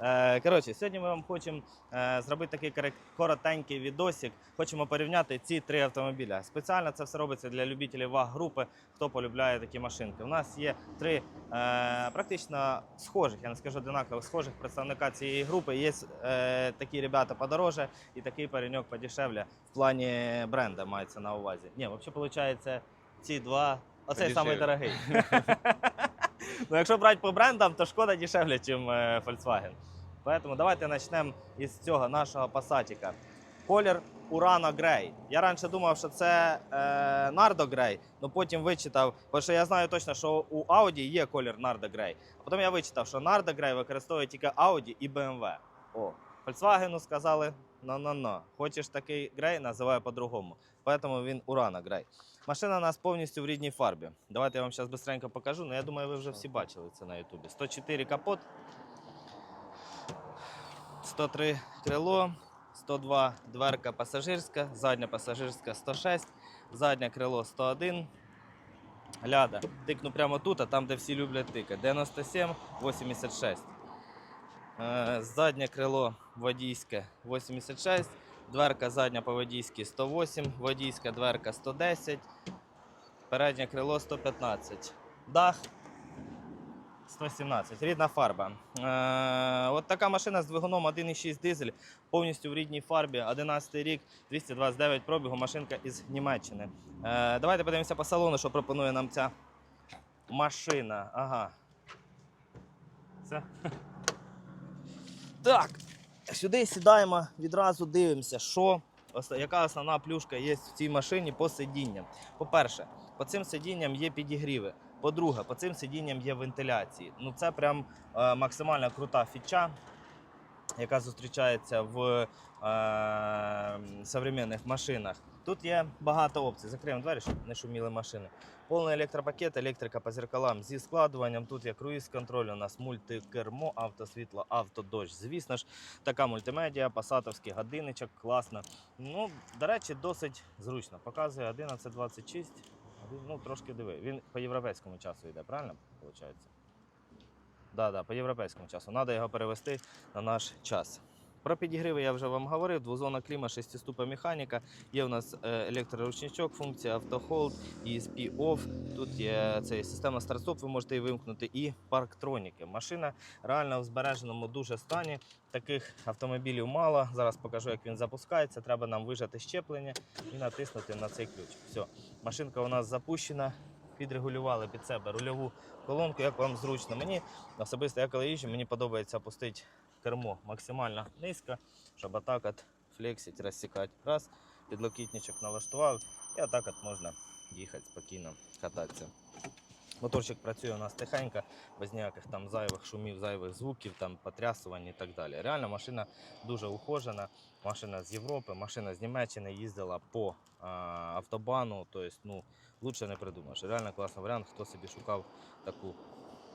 Е, Коротше, сьогодні ми вам хочемо е, зробити такий коротенький відосик. Хочемо порівняти ці три автомобіля. Спеціально це все робиться для любителів ваг групи, хто полюбляє такі машинки. У нас є три е, практично схожих, я не скажу одинакових, схожих представника цієї групи. Є такі ребята подороже і такий пареньок подешевле в плані бренда мається на увазі. Ні, взагалі, виходить, ці два. Оцей самий дорогий. ну, якщо брати по брендам, то шкода дешевле, ніж Volkswagen. Поэтому давайте почнемо із цього нашого пасатіка. Колір Urano Grey. Я раніше думав, що це е, Grey, але потім вичитав, бо що я знаю точно, що у Audi є колір Nardo Grey. А потім я вичитав, що Nardo Grey використовує тільки Audi і BMW. О, Volkswagen сказали, no-no-no, хочеш такий грей, називаю по-другому. Поэтому він Urano Grey. Машина у нас повністю в рідній фарбі. Давайте я вам зараз швидко покажу. Ну, я думаю, ви вже всі бачили це на Ютубі. 104 капот, 103 крило, 102 дверка пасажирська, задня пасажирська 106, заднє крило 101. Ляда. Тикну прямо тут, а там, де всі люблять тикати. 97, 86. Е, Заднє крило водійське 86. Дверка задня по водійській 108, водійська дверка 110, переднє крило 115, дах 117, рідна фарба. Е, от така машина з двигуном 1,6 дизель, повністю в рідній фарбі, 11 рік, 229 пробігу, машинка із Німеччини. Е, давайте подивимося по салону, що пропонує нам ця машина. Ага. Все. Так, сюди сідаємо, відразу дивимося, що, яка основна плюшка є в цій машині по сидінням. По-перше, по цим сидінням є підігріви. По-друге, по цим сидінням є вентиляції. Ну це прям е, максимально крута фіча, яка зустрічається в е, современних машинах. Тут є багато опцій. Закриємо двері, щоб не шуміли машини. Повний електропакет, електрика по зеркалам зі складуванням. Тут є круїз-контроль, у нас мультикермо, автосвітло, автодощ. Звісно ж, така мультимедіа, пасатовський годинничок, класно. Ну, до речі, досить зручно. Показує 11.26. Один- Ну, трошки диви. Він по європейському часу йде, правильно? Виходить? Да, да, по європейському часу. Треба його перевести на наш час. Про підігриви я вже вам говорив. Двозона кліма, шестиступа механіка. Є у нас е, електроручничок, функція автохолд, ESP OFF. Тут є цей система старт-стоп, ви можете її вимкнути, і парктроніки. Машина реально в збереженому дуже стані. Таких автомобілів мало. Зараз покажу, як він запускається. Треба нам вижати щеплення і натиснути на цей ключ. Все, машинка у нас запущена. Підрегулювали під себе рульову колонку, як вам зручно. Мені особисто, я коли їжджу, мені подобається опустити кермо максимально низько, щоб отак от флексити, розсікати. Раз, підлокітничок налаштував, і отак от можна їхати спокійно, кататися. Моторчик працює у нас тихенько, без ніяких там зайвих шумів, зайвих звуків, там потрясувань і так далі. Реально машина дуже ухожена, машина з Європи, машина з Німеччини їздила по а, автобану, тобто, ну, лучше не придумаєш. Реально класний варіант, хто собі шукав таку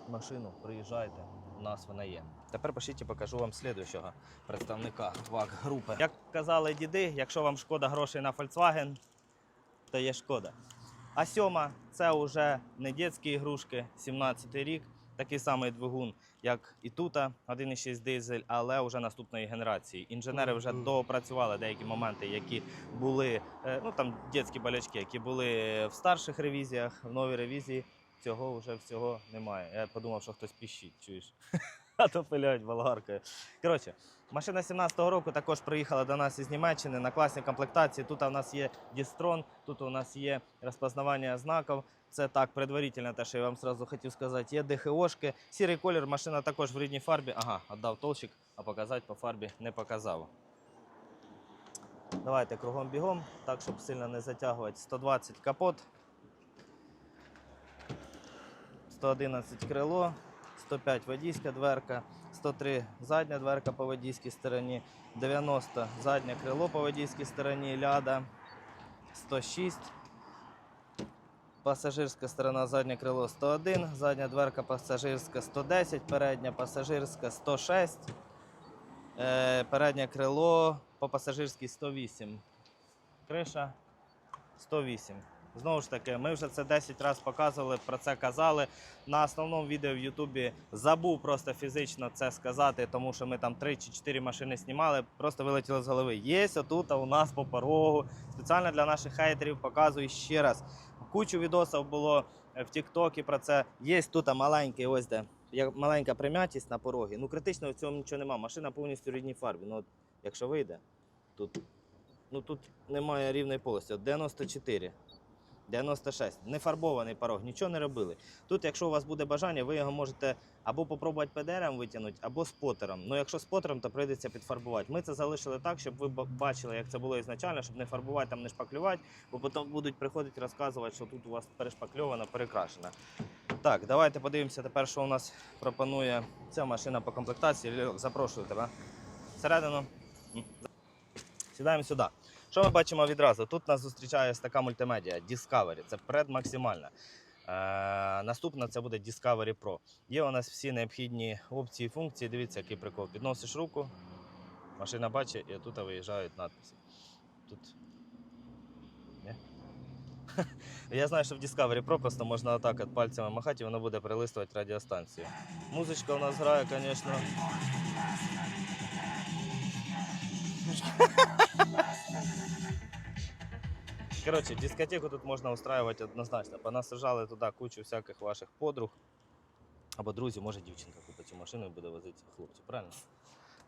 машину, приїжджайте, у нас вона є. Тепер пошліть, я покажу вам слідуючого представника ВАГ групи. Як казали діди, якщо вам шкода грошей на Volkswagen, то є шкода. А сьома це вже не дитячі ігрушки, 17 рік, такий самий двигун, як і тут, 1,6 дизель, але вже наступної генерації. Інженери вже доопрацювали деякі моменти, які були, е, ну там дитячі болячки, які були в старших ревізіях, в новій ревізії. Цього вже всього немає. Я подумав, що хтось піщить, чуєш. А то пиляють болгаркою. Коротше, машина 17-го року також приїхала до нас із Німеччини на класній комплектації. Тут у нас є дістрон, тут у нас є розпознавання знаків. Це так, предварительно, те, що я вам сразу хотів сказати. Є ДХОшки. Сірий колір, машина також в рідній фарбі. Ага, віддав толщик, а показати по фарбі не показав. Давайте кругом бігом, так, щоб сильно не затягувати. 120 капот. 111 крило, 105 водійська дверка, 103 задня дверка по водійській стороні, 90 заднє крило по водійській стороні, ляда, 106. Пасажирська сторона, заднє крило 101, задня дверка пасажирська 110, передня пасажирська 106, е, переднє крило по пасажирській 108. Криша 108. Знову ж таки, ми вже це 10 разів показували, про це казали. На основному відео в Ютубі забув просто фізично це сказати, тому що ми там 3 чи 4 машини знімали, просто вилетіло з голови. Є отут у нас по порогу. Спеціально для наших хейтерів показую ще раз. Кучу відосів було в Тіктокі про це. Є тут маленький, ось де як маленька прим'ятість на порогі. Ну критично в цьому нічого немає. Машина повністю в рідній фарбі. Ну, от, якщо вийде, тут, ну, тут немає рівної полості. От 94. 96. Не фарбований порог, нічого не робили. Тут, якщо у вас буде бажання, ви його можете або попробувати ПДРом витягнути, або спотером. Ну, якщо спотером, то прийдеться підфарбувати. Ми це залишили так, щоб ви бачили, як це було ізначально, щоб не фарбувати, там не шпаклювати, бо потім будуть приходити розказувати, що тут у вас перешпакльовано, перекрашено. Так, давайте подивимося тепер, що у нас пропонує ця машина по комплектації. Запрошую тебе. Всередину. Сідаємо сюди. Що ми бачимо відразу? Тут нас зустрічає така мультимедіа Discovery. Це предмаксимальна. Е, наступна це буде Discovery Pro. Є у нас всі необхідні опції і функції. Дивіться, який прикол. Підносиш руку, машина бачить, і тут виїжджають надписи. Тут. Я знаю, що в Discovery Pro просто можна отак от пальцями махати, і воно буде перелистувати радіостанцію. Музичка у нас грає, звісно. Коротше, дискотеку тут можна устраивать однозначно. Понасажали туди кучу всяких ваших подруг. Або друзів, може дівчинка купить цю машину і буде возити хлопців. Правильно?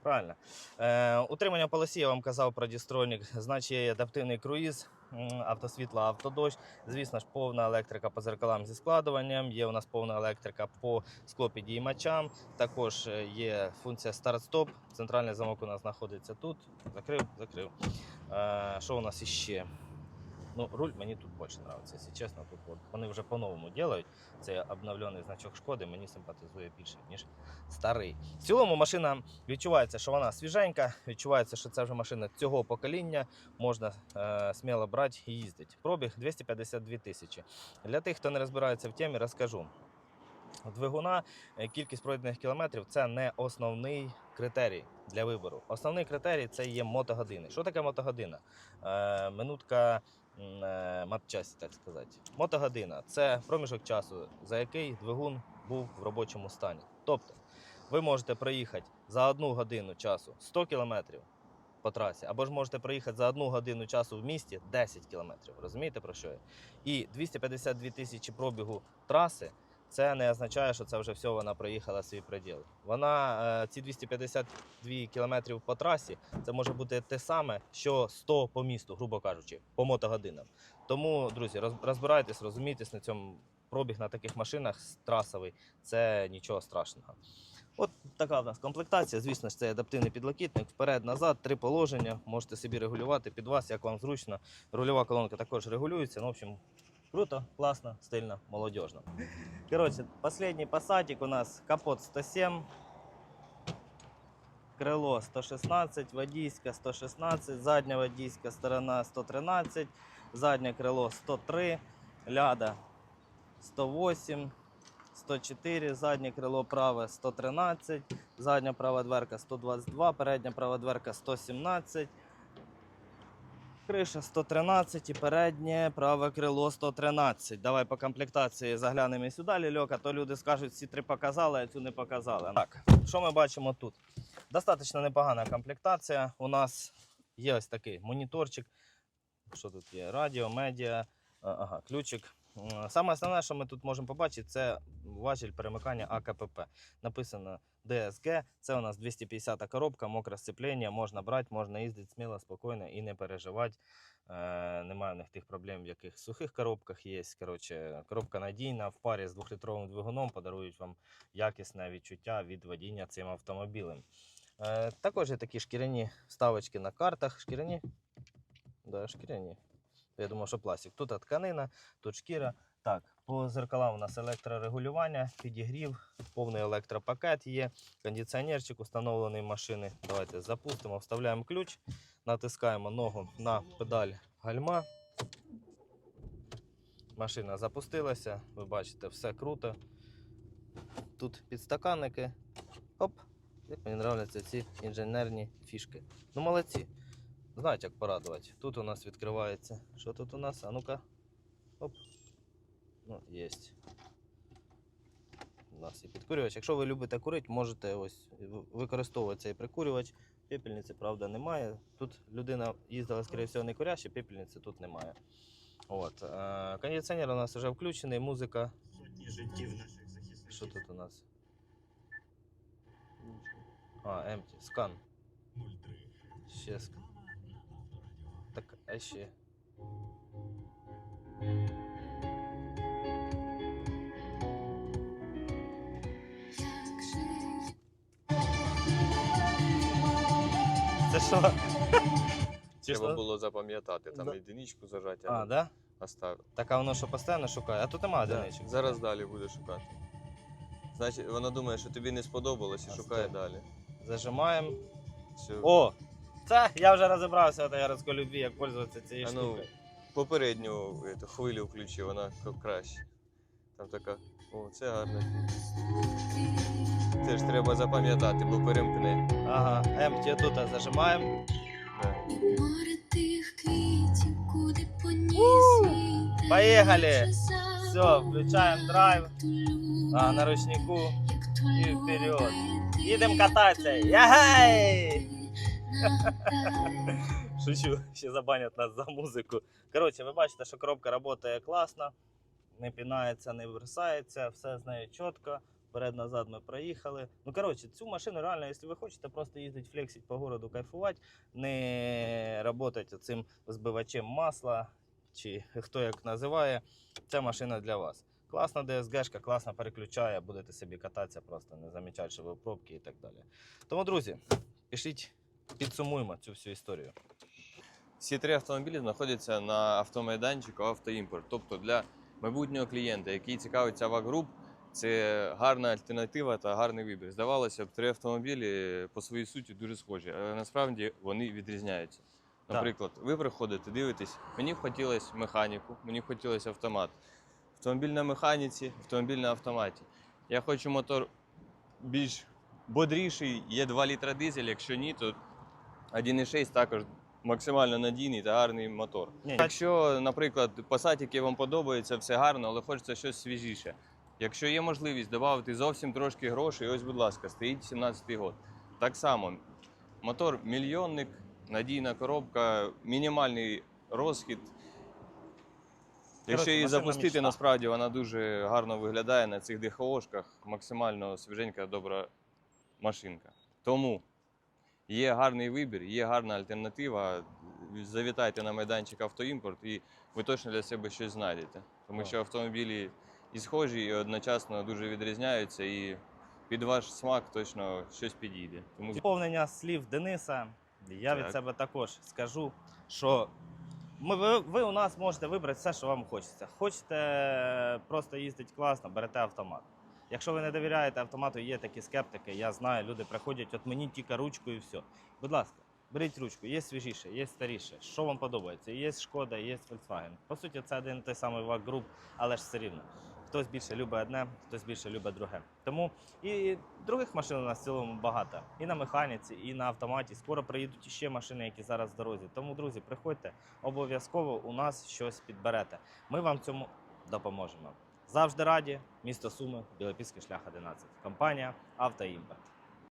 Правильно. Е, утримання полосі я вам казав про дістройник, Значить, адаптивний круїз, м, автосвітло, автодощ. Звісно ж, повна електрика по зеркалам зі складуванням. Є у нас повна електрика по склопідіймачам. Також е, є функція старт-стоп. Центральний замок у нас знаходиться тут. Закрив, закрив. Е, що у нас іще? Ну, руль мені тут більше подобається, якщо чесно. Тут от, вони вже по-новому роблять. Це обновлений значок шкоди, мені симпатизує більше, ніж старий. В цілому машина відчувається, що вона свіженька, відчувається, що це вже машина цього покоління. Можна е, сміло брати і їздити. Пробіг 252 тисячі. Для тих, хто не розбирається в темі, розкажу. Двигуна, е, кількість пройдених кілометрів це не основний критерій для вибору. Основний критерій це є мотогодини. Що таке мотогодина? Е, минутка матчасті, так сказати. Мотогодина це проміжок часу, за який двигун був в робочому стані. Тобто, ви можете проїхати за одну годину часу 100 кілометрів по трасі, або ж можете проїхати за одну годину часу в місті 10 кілометрів. Розумієте про що я? І 252 тисячі пробігу траси. Це не означає, що це вже все вона проїхала свій приділ. Вона е, ці 252 кілометрів по трасі, це може бути те саме, що 100 по місту, грубо кажучи, по мотогодинам. Тому, друзі, роз- розбирайтесь, розумійтесь на цьому пробіг на таких машинах трасовий, це нічого страшного. От така в нас комплектація. Звісно ж, це адаптивний підлокітник. Вперед-назад, три положення. Можете собі регулювати під вас, як вам зручно. Рульова колонка також регулюється. Ну, в общем, круто, класно, стильно, молодежно. Короче, последний посадик у нас капот 107, крыло 116, водійська 116, задня водійська сторона 113, заднє крило 103, ляда 108, 104, заднє крило праве 113, задня права дверка 122, передня права дверка 117. Криша 113 і переднє праве крило 113. Давай по комплектації заглянемо і сюди, Лільок, а то люди скажуть, всі три показали, а цю не показали. Так, що ми бачимо тут? Достатньо непогана комплектація. У нас є ось такий моніторчик. Що тут є? Радіо, медіа, ага, ключик. М, Саме основне, що ми тут можемо побачити, це важіль перемикання АКПП. Написано DSG. Це у нас 250 коробка, мокре сцеплення, можна брати, можна їздити сміло, спокійно і не переживати. Е, немає в них тих проблем, в яких сухих коробках є. Коротше, коробка надійна, в парі з двохлітровим двигуном подарують вам якісне відчуття від водіння цим автомобілем. Е, також є такі шкіряні вставочки на картах. Шкіряні? Да, шкіряні. Я думав, що пластик. Тут тканина, тут шкіра. Так, по зеркалам у нас електрорегулювання, підігрів, повний електропакет є, кондиціонерчик установлений в машини. Давайте запустимо, вставляємо ключ, натискаємо ногу на педаль гальма. Машина запустилася, ви бачите, все круто. Тут підстаканники. Оп! Як мені подобаються ці інженерні фішки. Ну, молодці. Знають, як порадувати. Тут у нас відкривається. Що тут у нас? А ну-ка. Оп. Ну, є. У нас є підкурювач. Якщо ви любите курити, можете ось використовувати цей прикурювач. Пепельниці, правда, немає. Тут людина їздила, скоріше всього, не куряще, пепельниці тут немає. От. Кондиціонер у нас вже включений, музика. Сотні життів наших захисників. Що тут у нас? А, емті, скан. 03. Ще ск- Ще. Це що? Треба було запам'ятати, там Да. одиничку зажати, А, а да? оставив. Так а воно що постійно шукає? А тут немає Да. одиничок. Зараз далі буде шукати. Значить, вона думає, що тобі не сподобалось і шукає стоп. далі. Зажимаємо. Все. О! Це я вже розібрався в яродській любві, як пользуватися цією А ну, штукою. Попередню ету, хвилю включи, вона к- краще. Там така. О, це гарно. Це ж треба запам'ятати, бо перемкне. Ага, емті тут зажимаємо. Да. Море тих квітів, куди поніс вітер, Поїхали! Все, включаємо драйв. як то любить, А, на ручнику. як то і вперед. Їдемо кататися. Ягай! Шучу, ще забанять нас за музику. Коротше, ви бачите, що коробка працює класно, не пінається, не бросається, все з нею чітко. Вперед-назад ми проїхали. Ну, коротше, цю машину реально, якщо ви хочете просто їздити, флексити по городу, кайфувати, не працювати цим збивачем масла, чи хто як називає, ця машина для вас. Класна DSG, класно переключає, будете собі кататися, просто не замічати, що ви пробки і так далі. Тому, друзі, пішліть, підсумуємо цю всю історію. Всі три автомобілі знаходяться на автомайданчику Автоімпорт. Тобто для майбутнього клієнта, який цікавиться ВАГ-груп, це гарна альтернатива та гарний вибір. Здавалося б, три автомобілі по своїй суті дуже схожі, але насправді вони відрізняються. Наприклад, ви приходите, дивитесь, мені б хотілося механіку, мені б хотілося автомат. Автомобіль на механіці, автомобіль на автоматі. Я хочу мотор більш бодріший, є 2 літра дизель, якщо ні, то 1,6 також максимально надійний та гарний мотор. Ні, Якщо, наприклад, пасатики вам подобається, все гарно, але хочеться щось свіжіше. Якщо є можливість додати зовсім трошки грошей, ось, будь ласка, стоїть 17-й год. Так само, мотор мільйонник, надійна коробка, мінімальний розхід. Якщо її запустити, насправді вона дуже гарно виглядає на цих ДХОшках, максимально свіженька, добра машинка. Тому є гарний вибір, є гарна альтернатива. Завітайте на майданчик Автоімпорт і ви точно для себе щось знайдете. Тому що автомобілі і схожі, і одночасно дуже відрізняються, і під ваш смак точно щось підійде. Тому Доповнення слів Дениса. Я від Так. себе також скажу, що ми, ви, ви у нас можете вибрати все, що вам хочеться. Хочете просто їздити класно, берете автомат. Якщо ви не довіряєте автомату, є такі скептики, я знаю, люди приходять, от мені тільки ручку і все. Будь ласка, беріть ручку, є свіжіше, є старіше. Що вам подобається? Є Шкода, є Volkswagen. По суті, це один той самий вак груп, але ж все рівно. Хтось більше любить одне, хтось більше любить друге. Тому і других машин у нас в цілому багато. І на механіці, і на автоматі. Скоро приїдуть іще машини, які зараз в дорозі. Тому, друзі, приходьте, обов'язково у нас щось підберете. Ми вам цьому допоможемо. Завжди раді, місто Суми, Білопільський шлях 11. Компанія Автоімпорт.